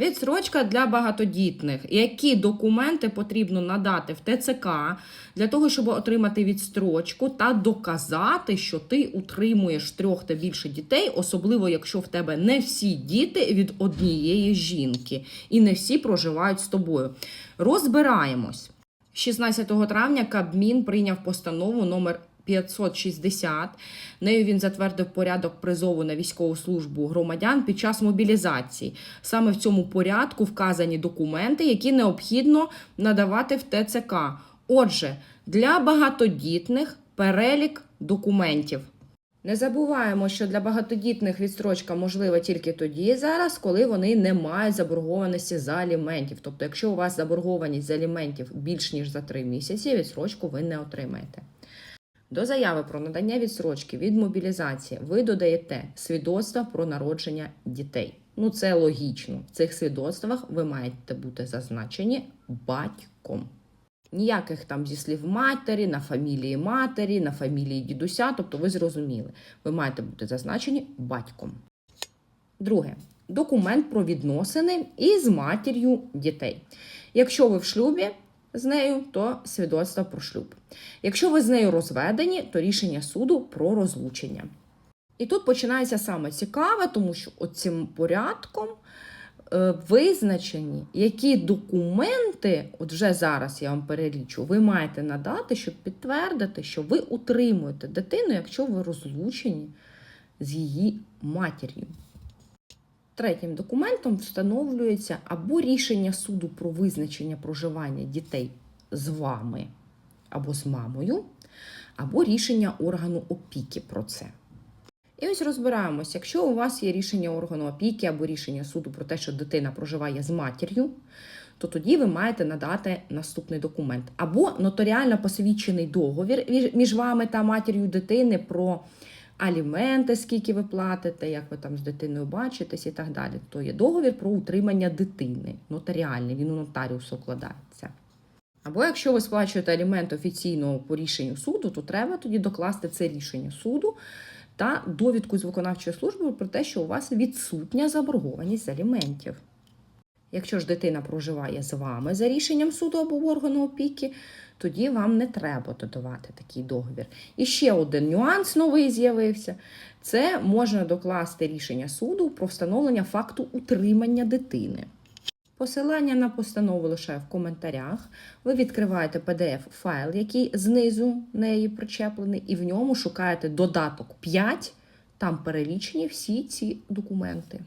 Відсрочка для багатодітних. Які документи потрібно надати в ТЦК для того, щоб отримати відстрочку та доказати, що ти утримуєш трьох та більше дітей, особливо якщо в тебе не всі діти від однієї жінки і не всі проживають з тобою. Розбираємось. 16 травня Кабмін прийняв постанову номер 560. Нею він затвердив порядок призову на військову службу громадян під час мобілізації. Саме в цьому порядку вказані документи, які необхідно надавати в ТЦК. Отже, для багатодітних перелік документів. Не забуваємо, що для багатодітних відстрочка можлива тільки тоді зараз, коли вони не мають заборгованості за аліментів. Тобто, якщо у вас заборгованість за аліментів більш ніж за 3 місяці, відстрочку ви не отримаєте. До заяви про надання відсрочки від мобілізації ви додаєте свідоцтва про народження дітей. Ну, це логічно. В цих свідоцтвах ви маєте бути зазначені батьком. Ніяких там зі слів матері, на фамілії матері, на фамілії дідуся, тобто ви зрозуміли, ви маєте бути зазначені батьком. Друге, документ про відносини із матір'ю дітей. Якщо ви в шлюбі з нею, то свідоцтво про шлюб. Якщо ви з нею розведені, то рішення суду про розлучення. І тут починається саме цікаве, тому що оцим порядком е, визначені, які документи, от вже зараз я вам перелічу, ви маєте надати, щоб підтвердити, що ви утримуєте дитину, якщо ви розлучені з її матір'ю. Третім документом встановлюється або рішення суду про визначення проживання дітей з вами або з мамою, або рішення органу опіки про це. І ось розбираємось, якщо у вас є рішення органу опіки або рішення суду про те, що дитина проживає з матір'ю, то тоді ви маєте надати наступний документ. Або нотаріально посвідчений договір між вами та матір'ю дитини про аліменти, скільки ви платите, як ви там з дитиною бачитесь і так далі. То є договір про утримання дитини, нотаріальний, він у нотаріуса укладається. Або якщо ви сплачуєте алімент офіційно по рішенню суду, то треба тоді докласти це рішення суду та довідку з виконавчої служби про те, що у вас відсутня заборгованість з аліментів. Якщо ж дитина проживає з вами за рішенням суду або органу опіки, тоді вам не треба додавати такий договір. І ще один нюанс новий з'явився: це можна докласти рішення суду про встановлення факту утримання дитини. Посилання на постанову лише в коментарях. Ви відкриваєте PDF-файл, який знизу неї причеплений, і в ньому шукаєте додаток 5, там перелічені всі ці документи.